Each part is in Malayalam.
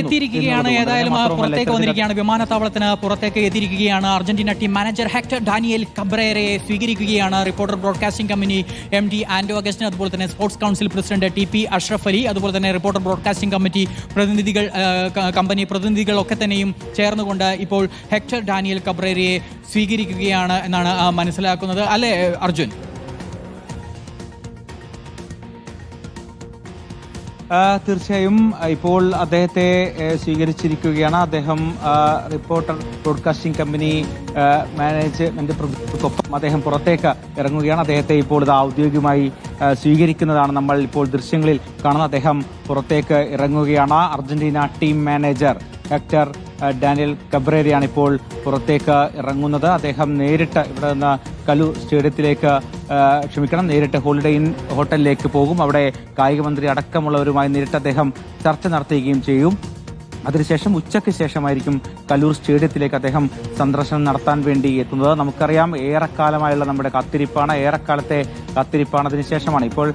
എത്തിയിരിക്കുകയാണ് ഏതായാലും ആ, പുറത്തേക്ക് വന്നിരിക്കുകയാണ്. വിമാനത്താവളത്തിന് പുറത്തേക്ക് എത്തിയിരിക്കുകയാണ് Argentina team manager Hector Daniel കബ്രേരയെ സ്വീകരിക്കുകയാണ്. Reporter broadcasting company M D Anto Augustine അതുപോലെ തന്നെ sports council president T P Ashraf Ali അതുപോലെ തന്നെ റിപ്പോർട്ടർ ബ്രോഡ്കാസ്റ്റിംഗ് കമ്മിറ്റി പ്രതിനിധികൾ കമ്പനി പ്രതിനിധികൾ ഒക്കെ തന്നെയും ചേർന്നുകൊണ്ട് ഇപ്പോൾ ഹെക്ടർ ഡാനിയൽ കബ്രേരയെ സ്വീകരിക്കുകയാണ് എന്നാണ് മനസ്സിലാക്കുന്നത്. അല്ലേ അർജുൻ? തീർച്ചയായും ഇപ്പോൾ അദ്ദേഹത്തെ സ്വീകരിച്ചിരിക്കുകയാണ്. അദ്ദേഹം റിപ്പോർട്ടർ ബ്രോഡ്കാസ്റ്റിംഗ് കമ്പനി മാനേജ്മെന്റ് പ്രതിനിധികൾക്കൊപ്പം അദ്ദേഹം പുറത്തേക്ക് ഇറങ്ങുകയാണ്. അദ്ദേഹത്തെ ഇപ്പോൾ ഇത് ഔദ്യോഗികമായി സ്വീകരിക്കുന്നതാണ് നമ്മൾ ഇപ്പോൾ ദൃശ്യങ്ങളിൽ കാണുന്ന അദ്ദേഹം പുറത്തേക്ക് ഇറങ്ങുകയാണ്. Argentina team manager Hector Daniel കബ്രേരയാണ് ഇപ്പോൾ പുറത്തേക്ക് ഇറങ്ങുന്നത്. അദ്ദേഹം നേരിട്ട് ഇവിടെ നിന്ന് കലു സ്റ്റേഡിയത്തിലേക്ക് ക്ഷമിക്കണം നേരിട്ട് ഹോളിഡേ ഇൻ ഹോട്ടലിലേക്ക് പോകും. അവിടെ കായിക മന്ത്രി അടക്കമുള്ളവരുമായി നേരിട്ട് അദ്ദേഹം ചർച്ച നടത്തുകയും ചെയ്യും. അതിനുശേഷം ഉച്ചയ്ക്ക് ശേഷമായിരിക്കും കല്ലൂർ സ്റ്റേഡിയത്തിലേക്ക് അദ്ദേഹം സന്ദർശനം നടത്താൻ വേണ്ടി എത്തുന്നത്. നമുക്കറിയാം ഏറെക്കാലമായുള്ള നമ്മുടെ കാത്തിരിപ്പാണ്. ഏറെക്കാലത്തെ കാത്തിരിപ്പാണ് അതിനുശേഷമാണ് ഇപ്പോൾ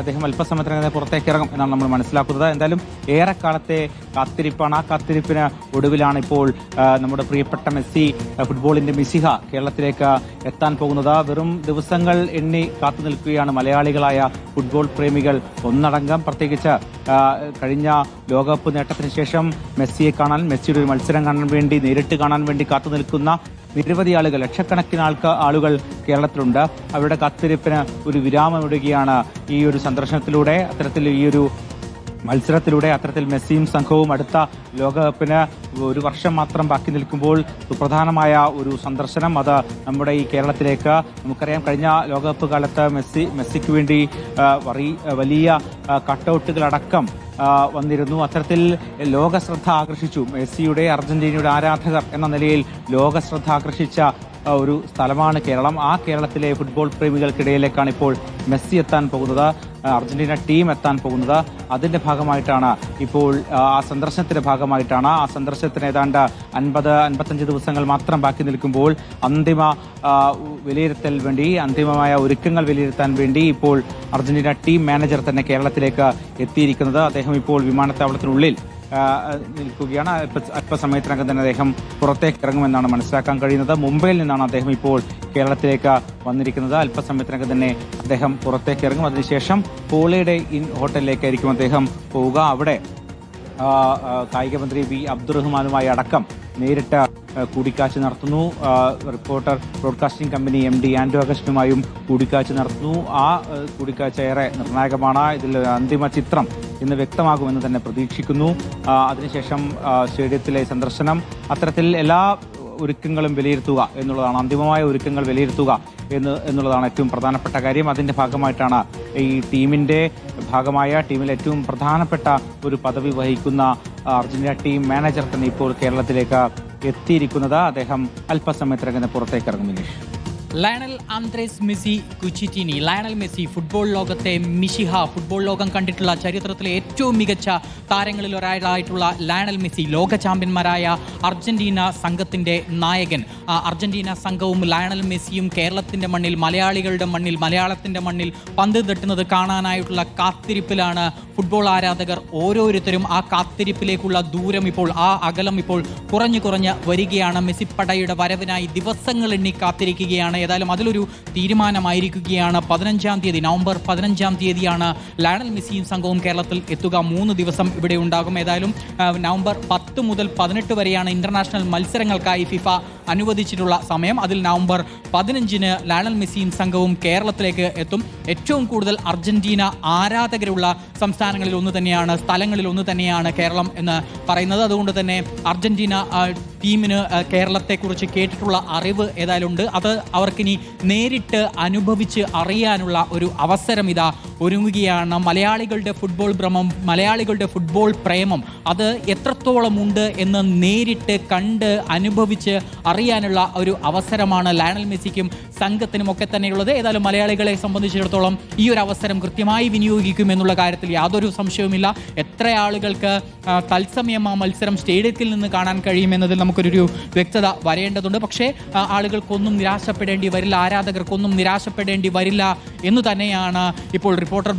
അദ്ദേഹം അല്പസമയത്തിനകം പുറത്തേക്ക് ഇറങ്ങും എന്നാണ് നമ്മൾ മനസ്സിലാക്കുന്നത്. എന്തായാലും ഏറെക്കാലത്തെ കാത്തിരിപ്പാണ്. ആ കാത്തിരിപ്പിന് ഒടുവിലാണ് ഇപ്പോൾ നമ്മുടെ പ്രിയപ്പെട്ട മെസ്സി ഫുട്ബോളിന്റെ മിസിഹ കേരളത്തിലേക്ക് എത്താൻ പോകുന്നത്. വെറും ദിവസങ്ങൾ എണ്ണി കാത്തു നിൽക്കുകയാണ് മലയാളികളായ ഫുട്ബോൾ പ്രേമികൾ ഒന്നടങ്കം. പ്രത്യേകിച്ച് കഴിഞ്ഞ ലോകകപ്പ് നേട്ടത്തിന് ശേഷം മെസ്സിയെ കാണാൻ മെസ്സിയുടെ ഒരു മത്സരം കാണാൻ വേണ്ടി നേരിട്ട് കാണാൻ വേണ്ടി കാത്തു നിൽക്കുന്ന നിരവധി ആളുകൾ ലക്ഷക്കണക്കിന് ആൾക്ക് ആളുകൾ കേരളത്തിലുണ്ട്. അവരുടെ കാത്തിരിപ്പിന് ഒരു വിരാമമിടുകയാണ് ഈ ഒരു സന്ദർശനത്തിലൂടെ. അത്തരത്തിൽ ഈ ഒരു മത്സരത്തിലൂടെ അത്തരത്തിൽ മെസ്സിയും സംഘവും അടുത്ത ലോകകപ്പിന് ഒരു വർഷം മാത്രം ബാക്കി നിൽക്കുമ്പോൾ സുപ്രധാനമായ ഒരു സന്ദർശനം അത് നമ്മുടെ ഈ കേരളത്തിലേക്ക്. നമുക്കറിയാം കഴിഞ്ഞ ലോകകപ്പ് കാലത്ത് മെസ്സി മെസ്സിക്ക് വേണ്ടി വലിയ കട്ടൗട്ടുകളടക്കം വന്നിരുന്നു. അത്തരത്തിൽ ലോക ശ്രദ്ധ ആകർഷിച്ചു. മെസ്സിയുടെ അർജന്റീനയുടെ ആരാധകർ എന്ന നിലയിൽ ലോക ശ്രദ്ധ ആകർഷിച്ച ഒരു സ്ഥലമാണ് കേരളം. ആ കേരളത്തിലെ ഫുട്ബോൾ പ്രേമികൾക്കിടയിലേക്കാണ് ഇപ്പോൾ മെസ്സി എത്താൻ പോകുന്നത്. അർജന്റീന ടീം എത്താൻ പോകുന്നത്. അതിന്റെ ഭാഗമായിട്ടാണ് ഇപ്പോൾ ആ, സന്ദർശനത്തിന്റെ ഭാഗമായിട്ടാണ് ആ സന്ദർശനത്തിന് ഏതാണ്ട് അൻപത് അൻപത്തഞ്ച് ദിവസങ്ങൾ മാത്രം ബാക്കി നിൽക്കുമ്പോൾ അന്തിമ വിലയിരുത്തൽ വേണ്ടി അന്തിമമായ ഒരുക്കങ്ങൾ വിലയിരുത്താൻ വേണ്ടി ഇപ്പോൾ അർജന്റീന ടീം മാനേജർ തന്നെ കേരളത്തിലേക്ക് എത്തിയിരിക്കുന്നത്. അദ്ദേഹം ഇപ്പോൾ വിമാനത്താവളത്തിനുള്ളിൽ നിൽക്കുകയാണ്. അല്പസമയത്തിനകം തന്നെ അദ്ദേഹം പുറത്തേക്ക് ഇറങ്ങുമെന്നാണ് മനസ്സിലാക്കാൻ കഴിയുന്നത്. മുംബൈയിൽ നിന്നാണ് അദ്ദേഹം ഇപ്പോൾ കേരളത്തിലേക്ക് വന്നിരിക്കുന്നത്. അല്പസമയത്തിനകം തന്നെ അദ്ദേഹം പുറത്തേക്ക് ഇറങ്ങും. അതിനുശേഷം പോളിയുടെ ഇൻ ഹോട്ടലിലേക്കായിരിക്കും അദ്ദേഹം പോവുക. അവിടെ ആ, ആ, മന്ത്രി വി അബ്ദുറഹ്മാനുമായി അടക്കം നേരിട്ട് കൂടിക്കാഴ്ച നടത്തുന്നു. Reporter broadcasting company M D Anto അഗസ്റ്റിനുമായും കൂടിക്കാഴ്ച നടത്തുന്നു. ആ കൂടിക്കാഴ്ച ഏറെ നിർണായകമാണ്. ഇതിൽ അന്തിമ ചിത്രം ഇന്ന് വ്യക്തമാകുമെന്ന് തന്നെ പ്രതീക്ഷിക്കുന്നു. അതിനുശേഷം സ്റ്റേഡിയത്തിലെ സന്ദർശനം. അത്തരത്തിൽ എല്ലാ ഒരുക്കങ്ങളും വിലയിരുത്തുക എന്നുള്ളതാണ് അന്തിമമായ ഒരുക്കങ്ങൾ വിലയിരുത്തുക എന്ന് എന്നുള്ളതാണ് ഏറ്റവും പ്രധാനപ്പെട്ട കാര്യം. അതിന്റെ ഭാഗമായിട്ടാണ് ഈ ടീമിന്റെ ഭാഗമായ ടീമിൽ ഏറ്റവും പ്രധാനപ്പെട്ട ഒരു പദവി വഹിക്കുന്ന അർജന്റീന ടീം മാനേജർ തന്നെ ഇപ്പോൾ കേരളത്തിലേക്ക് എത്തിയിരിക്കുന്നത്. അദ്ദേഹം അല്പസമയത്തിനകം പുറത്തേക്ക് ഇറങ്ങും Lionel Andres Messi Cuccittini Lionel Messi football ലോകത്തെ മിഷിഹ ഫുട്ബോൾ ലോകം കണ്ടിട്ടുള്ള ചരിത്രത്തിലെ ഏറ്റവും മികച്ച താരങ്ങളിൽ ഒരാളായിട്ടുള്ള ലയണൽ മെസ്സി ലോക ചാമ്പ്യന്മാരായ അർജന്റീന സംഘത്തിന്റെ നായകൻ അർജന്റീന സംഘവും ലയണൽ മെസ്സിയും കേരളത്തിന്റെ മണ്ണിൽ മലയാളികളുടെ മണ്ണിൽ മലയാളത്തിന്റെ മണ്ണിൽ പന്ത് തട്ടുന്നത് കാണാനായിട്ടുള്ള കാത്തിരിപ്പിലാണ് ഫുട്ബോൾ ആരാധകർ ഓരോരുത്തരും ആ കാത്തിരിപ്പിലേക്കുള്ള ദൂരം ഇപ്പോൾ ആ അകലം ഇപ്പോൾ കുറഞ്ഞു കുറഞ്ഞ് വരികയാണ്. മെസ്സി പടയുടെ വരവിനായി ദിവസങ്ങൾ എണ്ണി കാത്തിരിക്കുകയാണ്. ഏതായാലും അതിലൊരു തീരുമാനമായിരിക്കുകയാണ്. പതിനഞ്ചാം തീയതി നവംബർ പതിനഞ്ചാം തീയതിയാണ് ലയണൽ മെസ്സിയും സംഘവും കേരളത്തിൽ എത്തുക. മൂന്ന് ദിവസം ഇവിടെ ഉണ്ടാകും. ഏതായാലും നവംബർ പത്ത് മുതൽ പതിനെട്ട് വരെയാണ് ഇന്റർനാഷണൽ മത്സരങ്ങൾക്കായി ഫിഫ അനുവദിച്ചിട്ടുള്ള സമയം. അതിൽ നവംബർ പതിനഞ്ചിന് ലയണൽ മെസ്സിയും സംഘവും കേരളത്തിലേക്ക് എത്തും. ഏറ്റവും കൂടുതൽ അർജന്റീന ആരാധകരുള്ള സംസ്ഥാനങ്ങളിൽ ഒന്ന് തന്നെയാണ് സ്ഥലങ്ങളിൽ ഒന്ന് തന്നെയാണ് കേരളം എന്ന് പറയുന്നത്. അതുകൊണ്ട് തന്നെ അർജന്റീന ടീമിന് കേരളത്തെക്കുറിച്ച് കേട്ടിട്ടുള്ള അറിവ് ഏതായാലും ഉണ്ട്. അത് അവർക്കിനി നേരിട്ട് അനുഭവിച്ച് അറിയാനുള്ള ഒരു അവസരം ഇതാ ഒരുങ്ങുകയാണ്. മലയാളികളുടെ ഫുട്ബോൾ ഭ്രമം മലയാളികളുടെ ഫുട്ബോൾ പ്രേമം അത് എത്രത്തോളം ഉണ്ട് എന്ന് നേരിട്ട് കണ്ട് അനുഭവിച്ച് അറിയാൻ അറിയാനുള്ള ഒരു അവസരമാണ് ലയണൽ മെസ്സിക്കും സംഘത്തിനും ഒക്കെ തന്നെയുള്ളത്. ഏതായാലും മലയാളികളെ സംബന്ധിച്ചിടത്തോളം ഈ ഒരു അവസരം കൃത്യമായി വിനിയോഗിക്കും എന്നുള്ള കാര്യത്തിൽ യാതൊരു സംശയവുമില്ല. എത്ര ആളുകൾക്ക് തത്സമയം ആ മത്സരം സ്റ്റേഡിയത്തിൽ നിന്ന് കാണാൻ കഴിയുമെന്നതിൽ നമുക്കൊരു വ്യക്തത വരേണ്ടതുണ്ട്. പക്ഷേ ആളുകൾക്കൊന്നും നിരാശപ്പെടേണ്ടി വരില്ല ആരാധകർക്കൊന്നും നിരാശപ്പെടേണ്ടി വരില്ല എന്ന് തന്നെയാണ് ഇപ്പോൾ റിപ്പോർട്ടർ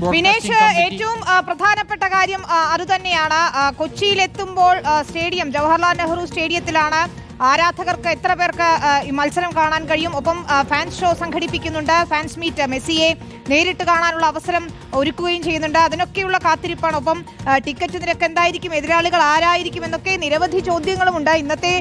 ഏറ്റവും പ്രധാനപ്പെട്ട കാര്യം അതുതന്നെയാണ് കൊച്ചിയിലെത്തുമ്പോൾ സ്റ്റേഡിയം ജവഹർലാൽ നെഹ്റു സ്റ്റേഡിയത്തിലാണ് ആരാധകർക്ക് എത്ര പേർക്ക് ഈ മത്സരം കാണാൻ കഴിയും? ഒപ്പം ഫാൻസ് ഷോ സംഘടിപ്പിക്കുന്നുണ്ട്. ഫാൻസ് മീറ്റ് മെസ്സിയെ നേരിട്ട് കാണാനുള്ള അവസരം ഒരുക്കുകയും ചെയ്യുന്നുണ്ട്. അതിനൊക്കെയുള്ള കാത്തിരിപ്പാണ്. ഒപ്പം ടിക്കറ്റ് നിരക്ക് എന്തായിരിക്കും? എതിരാളികൾ ആരായിരിക്കും? എന്നൊക്കെ നിരവധി ചോദ്യങ്ങളുമുണ്ട്. ഇന്നത്തെ